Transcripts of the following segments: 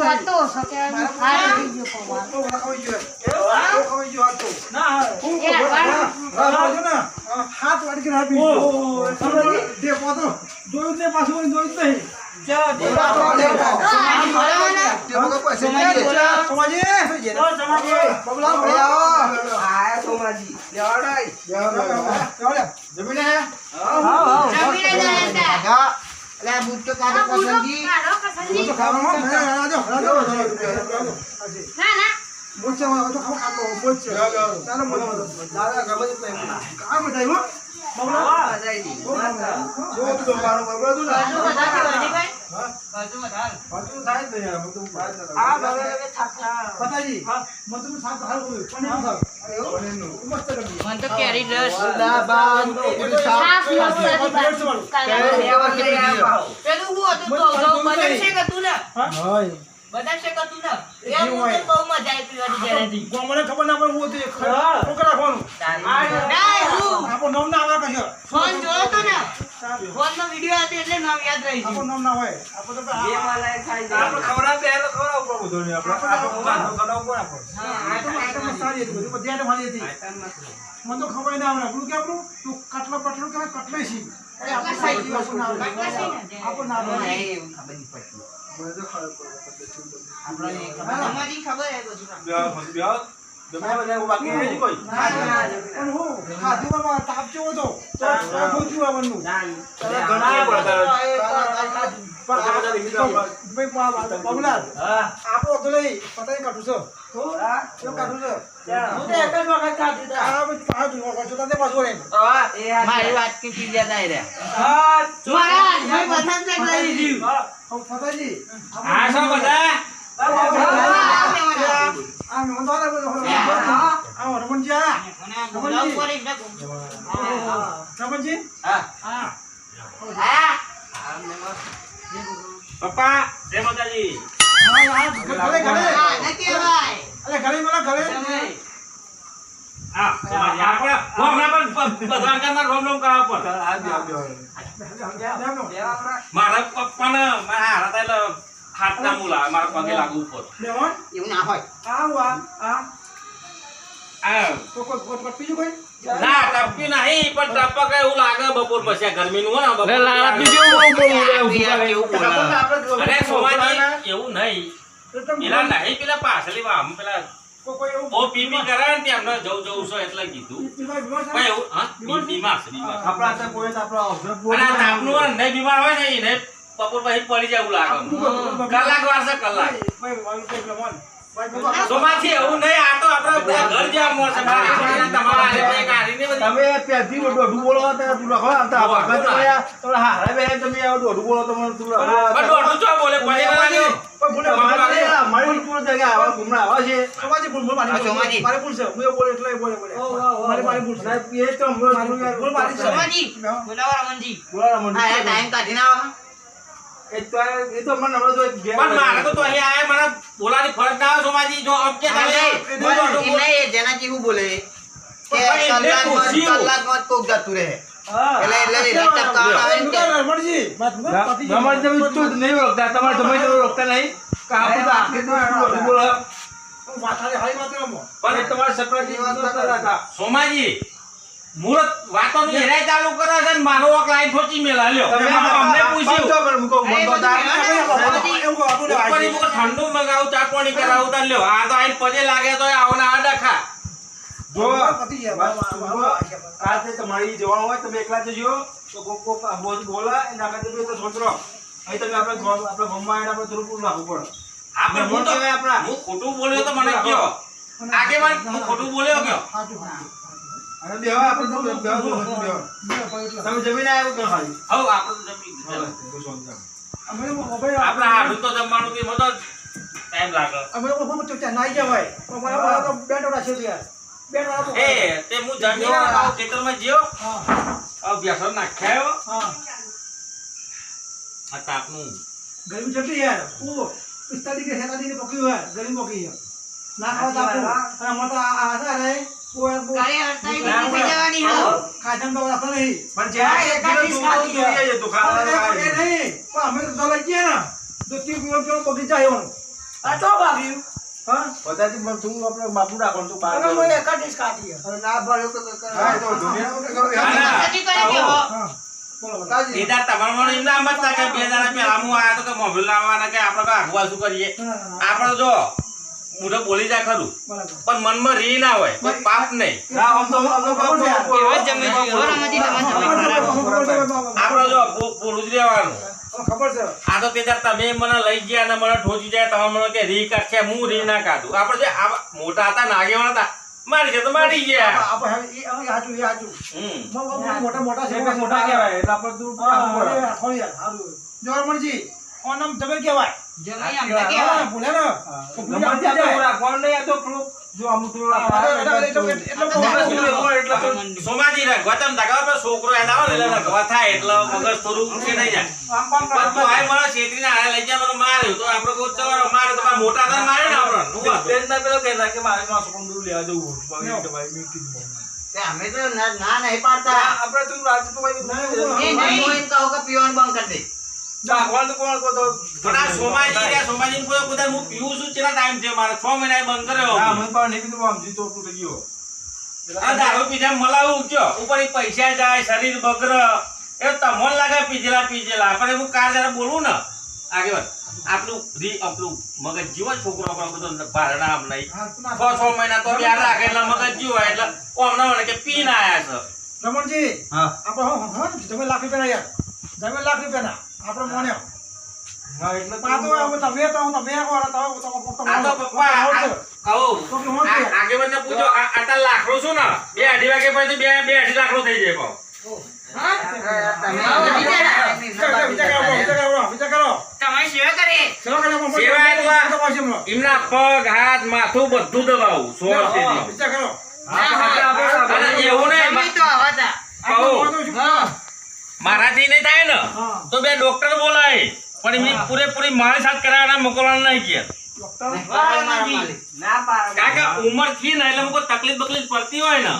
એ ભરતો હાર થઈ ગયો પૌવા. એ પણ હાથ વાટકી આપી. દે પાછો. જોયું જ પાછું જોયું નહીં? સોમાજી. બોલાવો ને. સોમાજી. બોલાવો. સમાજી. જમીને જમીને જાય તા. આ કાઢો કરસનજી. ખાવાનું હે, રાજો રાજો ના ના બોલશે હવે તો ખાવ ખાતો બોલશે ચાલો બોલો દાદા ગમે તે કામ બતાવ્યો બબલા જો તો મારો બરાબર તો થાય જ નહીં મને તો કેરી રસ. હતી. પેલું હું હતું? તો ઘઉં બદામ શેક હતું ને? હાય બદામ શેક એ હું બહુ મજા આવી પીવાની ઘરેથી. મને ખબર ના પડે હું હતું ખોકરા રાખવાનું ના, હું આપણું નામ ના આવે કશો. ફોન જોયો તો ને? ફોનમાં વીડિયો હતો એટલે નામ યાદ રહી ગયું. નામ ના હોય. આપણે તો આપણે ખવડાવ બે તો ખવડાવ ઉપર બધું ને. આપણે આપણે ખવડાવ ઉપર આપણે. હા, આ તો આ સારી હતી. બધી બધી આઈટમ સારી હતી. મને તો ખબર ના આવે. આપણું કે આપણું? તું કટલો પટલો કે કટલે છે એ આપણે સાઈ જી આપણું ના આવે આપણું ના આવે મને તો ખબર પડે અમારી ખબર હે. બધું. પણ હું ખાધું તાપ જેવો હતો તો આખું થયું આવવાનું. આપો તો લઈ પતાઈ કાઢું છો. કાઢું છે. મારી વાત કે પી ગયા રે મેં બદામ શેક લઈ લીધું હવે ફતાજી, આ બધા? આવે. હા. રમણજી આ. રમણજી? હા. હા. હા. પપ્પા જય માતાજી હા, હા, ઘરે, ઘરે. હા, ઘરે. હા હું મારા હારા થાય હાથ ના મુલા મારા પગે લાગુ ઉપર એવું ના હોય આવો, આ, આ. આ કોઈ- કોઈ- કોઈ- કોઈ? ના ટપકી નહીં પણ ટપક એવું લાગે બપોર પછી આ ગરમીનું ને બપોર અરે સોમાજી એવું નહીં. પેલા નહીં પેલા પાછલી આમ પેલા કોઈ- કોઈ એવું- ઓ પીપી કરે ને ત્યાં અમને જવું જવું છે એટલે કીધું. પણ એવું હા બીમાર છે? બીમાર. આપણા ત્યાં કોઈ તો અને તાપનું ને નહીં બીમાર હોય ને એને બપોર પછી પડી જાય એવું લાગે. કલાક વાર છે કલાક. મારું. સોમાથી એવું નહીં આ તો આપણે ઘર જેવા મોણ છે તમારા હારે એક હારીને તમે ત્યાંથી દોઢું બોલો તો તું લખો આમ તો આ ભગત તો તમે હારે બે તમે આવું દોઢું બોલો તો મને તું લખો. પણ દોઢું ચો બોલે પડી ગયો કોઈ ભૂલે, મારે આ મારી પૂરો થઈ ગયા આવા ઘૂમણા છે સોમાજી ભૂલ, ભૂલ મારી. સોમાજી. મારી ભૂલ છે. હું બોલે એટલે બોલે, બોલે. મારી- મારી ભૂલ સાહેબ, એ તો હમણાં મારી થોડું યાર ભૂલ મારી છે. સોમાજી બોલાવો રમણજી હા, ટાઈમ કાઢી ના. એ તો એ તો મને હમણાં તો પણ મારે તો તો અહીંયા આયા મને બોલાની ફરજ ના આવે સોમાજી જો અબ કે તારે નહીં, હું દોઢું બોલ- નહીં, જેનાથી હું બોલે કે કલાકમાં- કલાકમાં કોક જતું રહે હા. એટલે વાતો ની ટપકાવા આવે ને કે- રમણજી, વાત મૂકો, પતી ગયું. તમારે તમે શું નહીં ઓળખતા તમારે તમે તો ઓળખતા નહીં કે આપણે તો આખી તો દોઢું બોલો વાત હારી- હારી વાત રમો. પણ એ તમારા સપનાથી જોતા હતા સોમાજી મુહૂર્ત વાતોનું હેરાઈ ચાલુ કરે છે ને મારો વખ લાઈન ઠોચી મેલા લ્યો તમે અમને પૂછ્યું ઠંડુ મગાવું ચા પાણી કરાવું તાર લ્યો. આ તો આઈ પજે લાગે તો આવો ને આ ડખા જો પતી ગયા. આ તે તમારી જવાનું હોય તમે એકલા જજો. તો કોક કોક બોલ બોલા એના કરતા બે તો સોચરો અહીં તમે આપણે આપણે ગમવા એને આપણે થોડું પૂરું રાખવું પડે. આપણે હું તો આપણા. હું ખોટું બોલ્યો તો મને કયો. આગેવાન હું ખોટું બોલ્યો કયો? આપણે તો જો તમે જમીને આવ્યો કે ખાલી. હવ આપણે તો. બસ. અમે આપણે હારું જમવાનું કે બધો ટાઈમ લાગે. અમે લોકો બહુ ચોચ્ચા નાઈ ગયા પણ મારા તો બે ટોળા છે યાર બે તો એ તે હું જમીને આવો ખેતરમાં જ્યો હા. હવે બેસો નાખ્યો હા. આ તાપનું ગરમી ચટલી યાર. ઓ પિસ્તાલીસ કે સેતાલીસ પકડ્યું હોય ગરમી પકડી છે. ના ખાવા તો આપણું અને અમારે તો આ આ હતા તો ને તમારે મને એમ ના સમજતા કે બે દાડા પહેલા હું આયા તો કે મોબાઈલ લાવવાના કે આપણે આગવા શું કરીએ. આપણે જો મોઢે બોલી જાય ખરું પણ મનમાં રી ના હોય કોઈ પાપ નહીં જ. હો. આપણે જો પો- જ રહેવાનું ખબર છે આ તો તે તમે મને લઈ ગયા અને મને ઠોચી જાય તમે મને કે રી કાઢશે હું રી ના કાઢું આપણે જે આ મોટા હતા નાગેવાના હતા મારી છે તો મારી ગયા આપણે હવે એ અમે હાચું, એ હાચું. હમ મ- મ- મ- મોટા મોટા છે મોટા કહેવાય એટલે આપણે થોડું હા, રાખવું પડે. અરે, રાખો યાર, સારું. જો રમણજી, ઓન નામ તમે કહેવાય. છોકરો થાય એટલે મગજ થોડું નહીં જાય. મને લઈ જાય મને માર્યો. તો આપણે કોઈ ચલો મારે તો મોટા મારે ને ના પેલો કહેતા કે મારે લેવા જવું અમે તો ના ના નહીં પાડતા. આપડે તું તો રાજુ તો ભાઈ ના, દૂર એવું એ લેવા નહીં હોય ને કહો કે પીવાનું બંધ કરી દે. રાખવાનું કોણ કહો તો પણ સોમાજી રહ્યા સોમાજી કોઈ બધા હું પીવું છું? કેટલા ટાઈમ છે મારે? છ મહિના બંધ કર્યો. હા, મને પણ નહીં કીધું આમ જીતો એટલું ગયો. આ દારૂ પીધા મલાવું કયો? ઉપર પૈસા જાય શરીર બગર એ તમને લાગે પીજેલા પીજેલા પણ હું કાર જયારે બોલું ને. આગળ આપણું રી આપણું મગજ જીવો છોકરો આપણો બધો ભારણા આમ નહીં. છ છ મહિના તો યાર રાખે એટલે મગજ જીવો એટલે ઓમ ના કે પીને આયા છે. રમણજી, હા. આપણે હો- હો- હો તમે લાખ રૂપિયાના યાર. તમે લાખ રૂપિયાના. આપણે મોને. હા એટલે તમે તો હું તમે આ તો પપ્પા તો હું. પૂછો છું ને? બે અઢી વાગે પછી બે બે અઢી થઈ જાય. એમના પગ હાથ માથું બધું દબાવું સો હા, વર્ષથી વિચાર કરો. આપણે આપણે અને એવું નહીં તમે તો આવા હતા આપણે કહું. મોન્યો છું. હા મારાથી નહીં થાય ને? તો બે ડોક્ટર બોલાય. પણ એમની પૂરેપૂરી મારી સાથે કરાવવાના મોકલવાના નહીં કે. ડોક્ટર? ઉંમરથી ને એટલે કોઈ તકલીફ બકલીફ પડતી હોય ને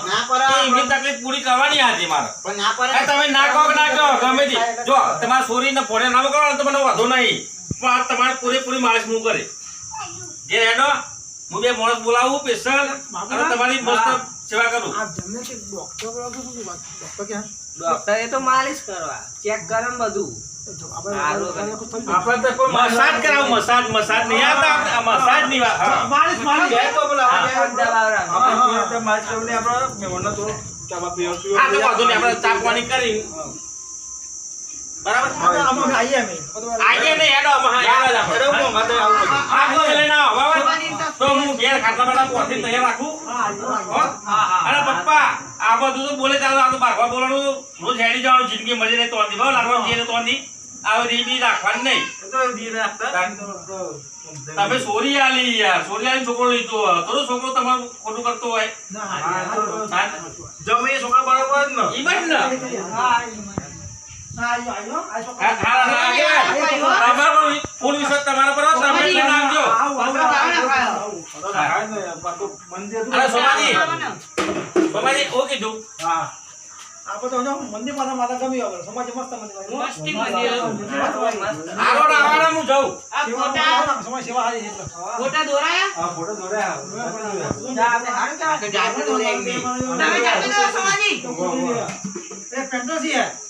એમની તકલીફ પૂરી કરવાની હતી મારે. પણ ના પર આ તમે ના કહો ના કહો ગમે તે. જો તમારા છોરીને ફોને ના મોકલો તો મને વાંધો નહીં. પણ આ તમારે પૂરેપૂરી માલિશ હું કરે. જે હેડો હું બે માણસ બોલાવું સ્પેશિયલ અને તમારી મસ્ત સેવા કરું આ જમને કે ડોક્ટર તો શું વાત? ડોક્ટર કે ડોક્ટર એ તો માલિશ કરવા ચેક કરે બધું આપણે- સારું. આપણે કુછ થઈ ગયું. આપણે તો કોઈ મસાજ કરાવું મસાજ મસાજ નહીં આવતા મસાજની વાત માલિશ, માલિશ. તો બોલા આ પણ દબાવવાનું. આપણે હા, કોઈ હા. રીતે માલિશ કરવાની આપણે મહેમાનને થોડો ચાબા પીવો પીવો હા તો વાંધો નહીં આપણે ચા પાણી કરી બરાબર આપણે આમાં અમે. બધું આજે હેડો અમે હેડો આપણે. અરે હું માથે આવું બધું. તો લઈને આવો બરાબર તો હું બે ખાટલા બાટલા પોથી તૈયાર રાખું. અને પપ્પા આ બધું તો બોલે ચાલો આ તો બારવા બોલવાનું રોજ હેડી જવાનું જિંદગી મળી રહે તો ભાવ લાગવાનું જઈએ તો આવી બી રાખવાની નહીં. તમે સોરી આલી યાર સોરી આલી છોકરો લીધો તો છોકરો તમારું ખોટું કરતો હોય. ના, જમે છોકરા બરાબર જ ઈમન ન. હા ઈમન હા, આયો આયો આ છોકરા હા, હા, હા, ફૂલ વિશ્વાસ તમારા પર તમે લઈને આવજો. અરે સોમાજી સોમાજી ઓ કીધું. હા. આપણે તો મંદિર પાસે માતા ગમી આવે સમાજ મસ્ત મંદિર મસ્તી મંદિર. આવો ને હું જાઉં. આ ફોટા. સમાજ સેવા હારી એટલે. ફોટા દોરાયા? હા ફોટો દોર્યા. જા, આપણે હારું કહેવાય. જાતે દોરે તમે જાતે દોરો સમાજી એ યાર. હા.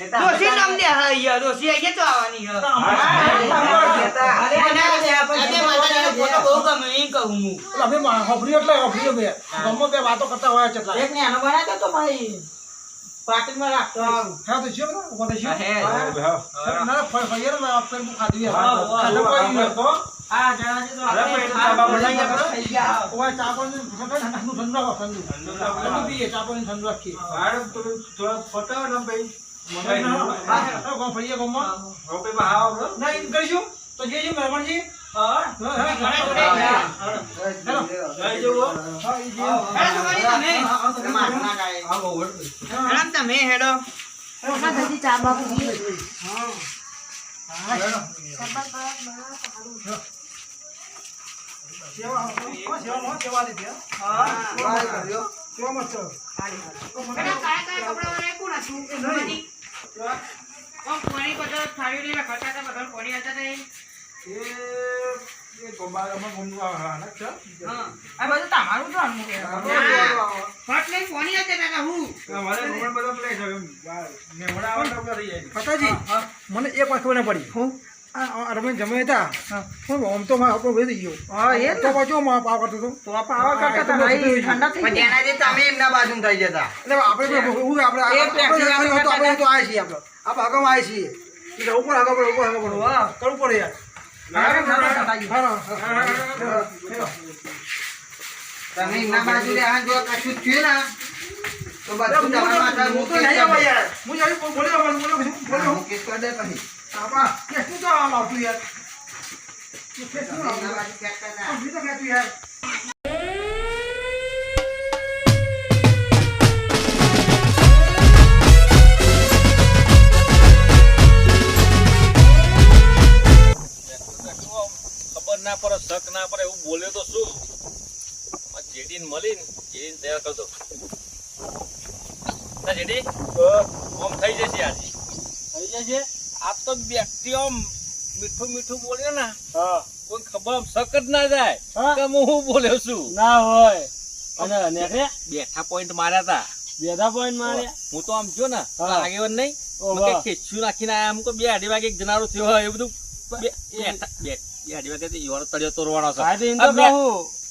દોશી નામ દે દોશી તો આવવાની હા હોય પાણી ઠંડુ રાખીએ. થોડા ફટાવો ને ભાઈ દીધું. તમે. હેડો ચા બાપુ. સેવા, સેવા લીધી, હા. હા છો. બેટા, કાયા કાયા કપડાં વાળા કોણ હતું? એ ભવાની? આમ પાણી બધા થાળી ખાતા હતા, બધા પાણી હતા તે. એ એ ગોંબા અમાર ગોમનું આ છે. હા. આ બધું તમારું જ આનું છે. ફટ લઈ પાણી હતા કાકા, હું. અમારે ગોમડ બધા પેલા છે એમ. આ મેમણા આવે તો પેલા થઈ જાય. ફટાજી, મને એક વાત ખબર ના પડી હું રમેશ જમે હતા? હું. આમ તો મારો આપણો વહી ગયો. હા, એ તો પાછો માં પાવ કરતો તો આ પાવા કરતા તો ભાઈ ઠંડા થઈ પણ ગયા. એનાથી તમે એમના બાજુ થઈ જતા એટલે આપણે તો હું આપણે આપણે તો આપણે તો આયા છીએ આપણે. આપણે આગળમાં આયા છીએ. એટલે ઉપર આગળ પડે ઉપર આગળ પડે વાહ. કરવું પડે યાર. હા, થતા. હા, હા, હા, હા. તમે એમના બાજુ રહ્યા જો કશું થયું ને તો અરે તમારા માથા હું તો નહીં આવા યાર. હું જાણી બોલ- બોલ્યો બોલ્યો બોલ્યો બોલ્યો બોલ્યો હું. મુકેશ કરી દે પછી. યાર? ના. પડે શક ના પડે એવું બોલ્યો તો શું? આ જેડીને મળીને જેડીને તૈયાર કરતો ના જેડી? ઓમ થઈ જશે આજે. થઈ જશે? આ તો વ્યક્તિ મીઠું મીઠું બોલ્યો ને કોઈ ખબર શક જ ના જાય કે હું શું બોલ્યો છું. ના હોય. અને બેઠા પોઈન્ટ માર્યા હતા બેઠા પોઈન્ટ માર્યા. હું તો આમ જો ને લાગે આગેવાન નહીં ખેંચ્યું નાખીને આયા. અમુક બે અઢી વાગે જનારો થયો હોય એ બધું. બે- અઢી વાગે તળિયો તોડવાનો છે.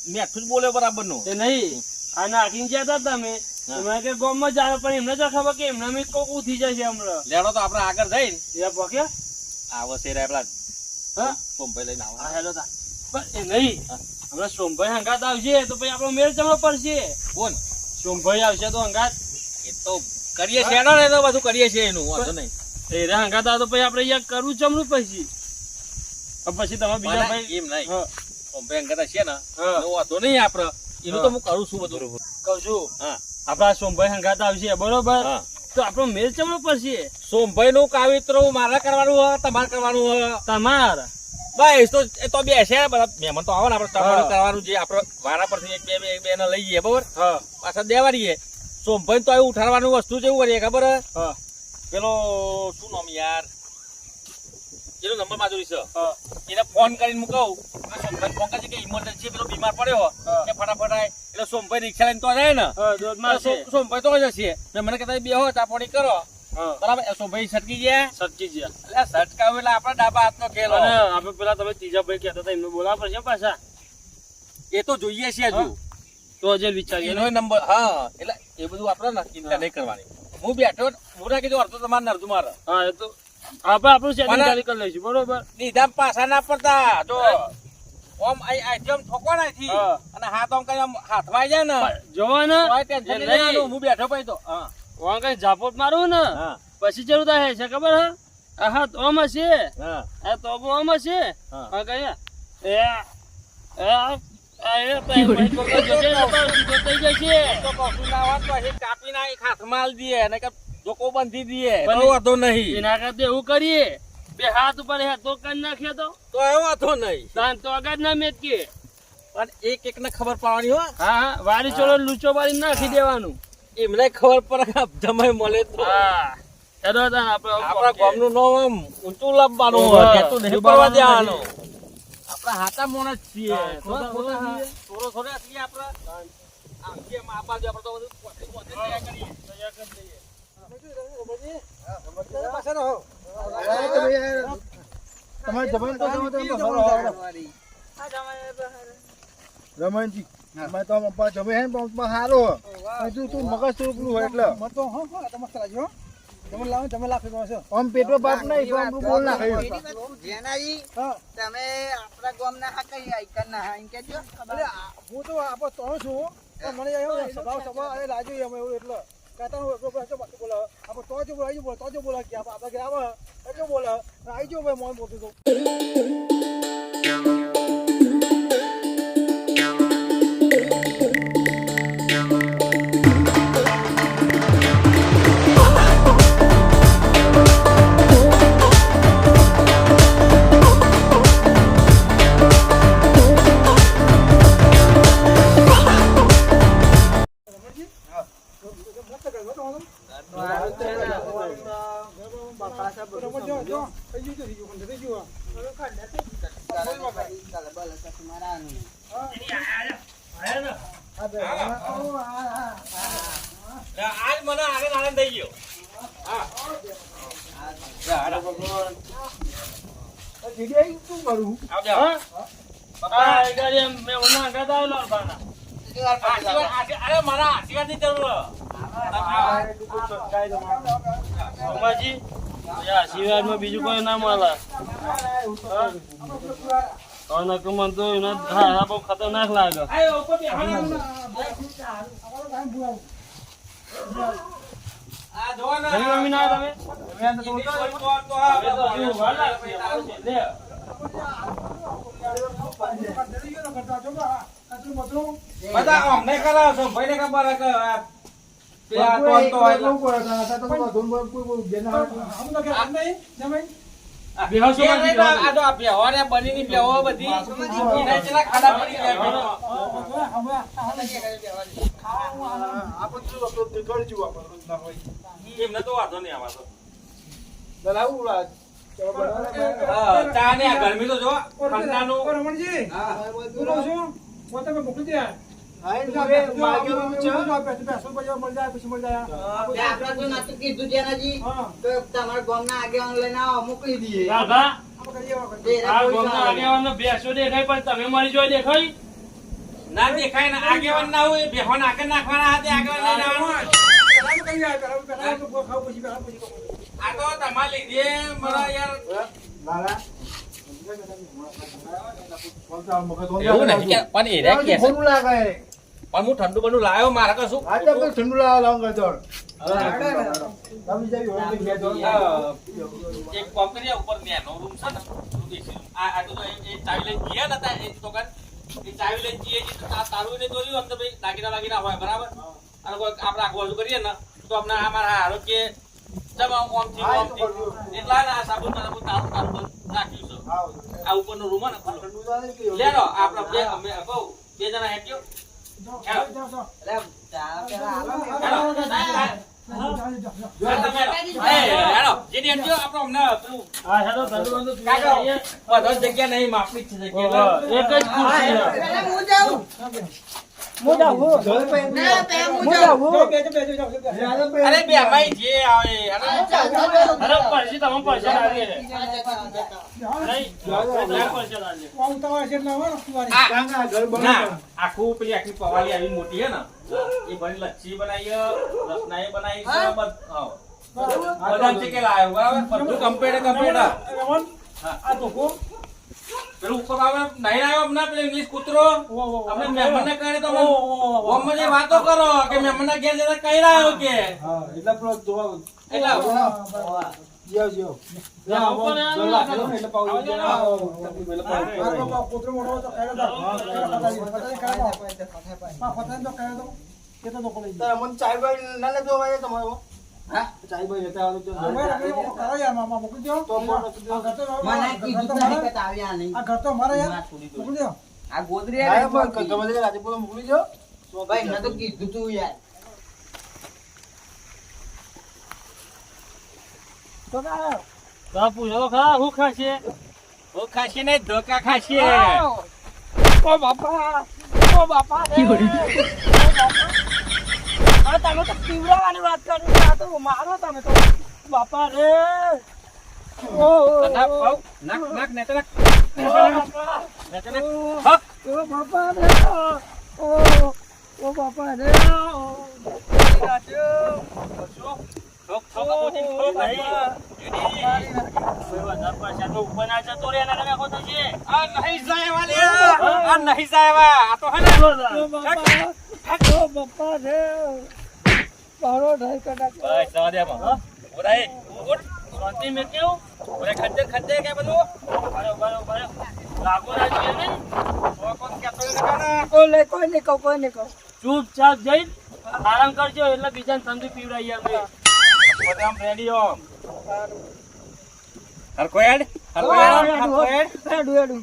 મેઠું જ બોલ્યો બરાબરનું નહીં. આ નાખીને જતા તમે એમાં કે ગામમાં જાવે પણ એમને તો ખબર કે એમને મેં કોક ઉઠી જશે હમણાં. લેડો તો આપણે આગળ જઈને. એ પક્યા આવો છે રે પેલા હા? સોમભાઈ લઈને આવો હા હેલો તા. પણ એ નહીં. હમણાં સોમભાઈ હંગાત આવશે તો પછી આપણો મેળ ચમડો પડશે. કોણ સોમભાઈ આવશે તો હંગાત. એ તો કરીએ છીએ ને તો બધું કરીએ છીએ એનું વાંધો નહીં. એ રે હંગાત આવે તો પછી આપણે અહીંયા કરવું ચમડું પછી. પછી તમે બીજા ભાઈ એમ નહીં. હા. સોમભાઈ અંગત છે ને. વાંધો નહીં આપણે. એનું તો હું કરું છું બધું. કહું છું. આપણા સોમભાઈ હંગાત આવશે બરોબર? તો આપણો મેલ ચમડો પડશે? સોમભાઈ નું કાવિત્ર મારે કરવાનું હોય તમારે કરવાનું હોય? તમાર? બસ તો એ તો બે છે મહેમાન તો આવે ને આપણે તમારે. કરવાનું છે આપણે વારા પરથી એક બે બે એક બે ને લઈ જઈએ બરોબર? પાછા દેવાડીએ. સોમભાઈ તો એવું ઉઠાડવાનું વસ્તુ જેવું કરીએ ખબર હા. પેલો શું નામ યાર? એનો નંબર માજુરી છે એને ફોન કરીને મૂકવું સોમભાઈ ફોન કરજે કે ઇમરજન્સી પેલો બીમાર પડ્યો કે ફટાફટ એટલે સોમભાઈ રિક્ષા લઈને તો જાય ને. સોમભાઈ તો જશે. મને કહેતા બે હો ચાપોડી કરો. બરાબર સોમભાઈ સટકી ગયા. ગયા. એટલે સટકાવ એટલે આપણા ડાબા હાથનો ખેલ અને આપણે પેલા તમે ત્રીજા ભાઈ કહેતા હતા એમને બોલાવવા પડશે પાછા. એ તો જોઈએ છે હજુ. તો જે વિચારીએ એનો નંબર હા એટલે એ બધું આપણે ચિંતા નહીં કરવાની. હું બેઠો હું ના કીધું અડધો તમારે અડધું મારે. હા એ તો આપણે આપણું સેટિંગ ચાલી કરી લઈશું બરોબર? લીધા પાછા ના પડતા. જો ઓમ આઈ આઈ જેમ ઠોકો નાખી હા. અને હાથ કરીને આમ હાથમાં જાય ને. જોવો ને તોય ટેન્શન એ નહીં નહીં. લેવાનું. હું બેઠો પછી તો. હા. વાં કઈ ઝાપટ મારું ને? હા. પછી જરૂર થાય છે ખબર હા? હાથ ઓમ હશે. હા. તો ઓમ હશે. હા. હા કયા એ આ કાપી ના એક હાથમાં આલી દઈએ બાંધી દઈએ તો વાંધો નહીં. એના કરતા એવું કરીએ. બે હાથ ઉપર હાથ તો કરી નાખીએ તો. તો એ વાંધો નહીં. તાન તો આગળ ના મેચીએ પણ એક એક ને ખબર પડવાની હો. હા વાડી વારી ચોળો લૂચો વાળી નાખી દેવાનું. એમને ખબર પડે જમાઈ મળે તો. હા. એનો તાન આપણે આપણા ગામનું નામ ઊંચું લાવવાનું. હોય. નેતું નહીં પડવા દેવાનું. આપણા હાતા મોણા જ છીએ. થોડા થોડા થોડા થોડો છીએ આપણા આમ કે આ બાજુ આપણે તો બધું પોતે પોતે તૈયાર કરીએ. પાછા રહો. તમારે જમીન તો તો. રમણજી મેં તો પપ્પા જમે હે ને પપ્પા હારો હજુ તું મગજ તું હોય એટલે. મત તો હા હા તમે લાગ્યો તમે લાવો તમે લાખે છે આમ પેટમાં બાપ નહીં તો આમ બોલ ના ખાઈ જેનાજી હા. તમે આપણા ગામના હા કઈ આઈકરના હા એમ કહેજો. અરે હું તો આપણે તો છું મને એવું સ્વભાવ સ્વભાવ અરે રાજુ એમ એવું એટલે. કાતા નો બોલો આપણે તો જો બોલો જો બોલો, તો જો બોલો કે આપણે આપણે આવે એ જો બોલો. આઈ જો ભાઈ મોન બોલતો આજ મને આનંદ આનંદ થઈ ગયો બીજું કોઈ શું કરું આવજો આ ગાડી એમ મેં ઉના ગાતા આવેલો બાના આશીર્વાદ આશી- અરે મારા આશીર્વાદની જરૂર સોમાજી એ આશીર્વાદમાં બીજું કોઈ ના મળે અને કમન તો એના હા બહુ ખતરનાક લાગે કોઈ. બધા અમને કોઈ ગામના તો આવે. મોકલી બેસો દેખાય પણ તમે મારી જોઈ દેખાય. ના દેખાય ને આગેવાન ના હોય બેહો આગળ નાખવાના હાથે આગેવાન લઈને આવવાનું. આ તો તમારે લીધે મારા યાર. એવું પણ એ છે. પણ હું ઠંડુ બંડુ લાવ્યો મારે તો ઠંડુ લાવ લાવ ગયો એક કામ કરીએ ઉપર નેનો રૂમ છે ને આ આ તો જો એ- એ ચાવી લઈને ગયા ને તા એ તો એ ચાવી લઈને જઈએ તો તારું ને દોર્યું આમ તો ભાઈ દાગીના વાગીના હોય બરાબર? અને કોઈ આપણે આખું બાજુ કરીએ ને તો અમને આ મારા આરોગ્ય જબ આમ આમ થી આમ થી એટલા ને આ સાબુન તારું તારું તારું બંધ છે. આ ઉપરનો રૂમ હે ને આપણે બે અમે કહું બે જણા હેટ્યો એટલે ચા પેલા આલો ને. જેની હેટ્યો આપણે અમને પેલું આ હેડો ધંધો બંધો તું કાકા આવીએ. બધા જગ્યા નહીં માફી છે જગ્યા એક જ ખુરશી અરે બે અમાઈ જે આવે અરે. પરસી તમે રે. આખું પેલી આખી પવાલી આવી મોટી હે ને. એ બની લચ્છી બનાવી રસના રસનાઈ બનાવી બધ- ચીકેલા આવ્યો બરાબર? બધું કમ્પ્લીટ કમ્પ્લીટ પેલું ઉપર આવે નહીં આવ્યો હમણાં પેલો ઇંગ્લિશ કૂતરો? આપણે મહેમાનને કહે તો અમે ગામમાં વાતો કરો કે મહેમાનના ઘેર જતા કઈ રહ્યો કે? એટલે જા, ઉપર આવો ને. મને કીધું તો નહીં કે તાવ્યા નહીં. આ તો અમારે યાર ના લેતો ભાઈ મોકલી પૂછો ખરા, ખાશે? ઓ ખાશી ને ધોકા ખાશે. ઓ બાપા. ઓ બાપા. ઓ બાપા. અરે તમે તો પીવડાવવાની વાત કરી આ તો મારો તમે તો બાપા રે. રે. રે. નહીં. જાય વાલે આ નહીં જાય આ તો હે ને. બાપા. ઓ બાપા રે પાડો ઢાઈ કટાક બસ જવા દે હા. ઉભરાય. ઉઠ. શાંતિ મે કેવું ઉભરાય. ખદ્દે ખદ્દે કે બધું. બરો બરો બરો લાગો ના જોઈએ ને કોઈ લે કોઈ ને કો કોઈ ને કો ચૂપચાપ જઈ આરામ કરજો એટલે બીજાને ઠંડી પીવડાઈ આવે બધા આમ ready હો. હરખો હેડ હરખો હેડ હરખો હેડ. હેડું હેડું.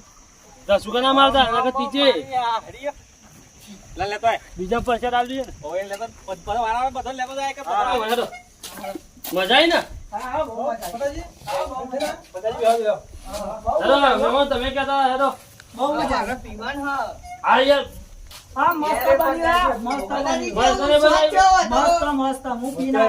દસ મારતા લે લેતો આય. બીજા જાય કે મજા આવી ને? હેડો તમે કહેતા હતા, બહુ મજા આવે પીવાનું હા આ યાર હા મસ્ત મસ્ત મસ્ત મસ્ત મસ્ત હું પીને.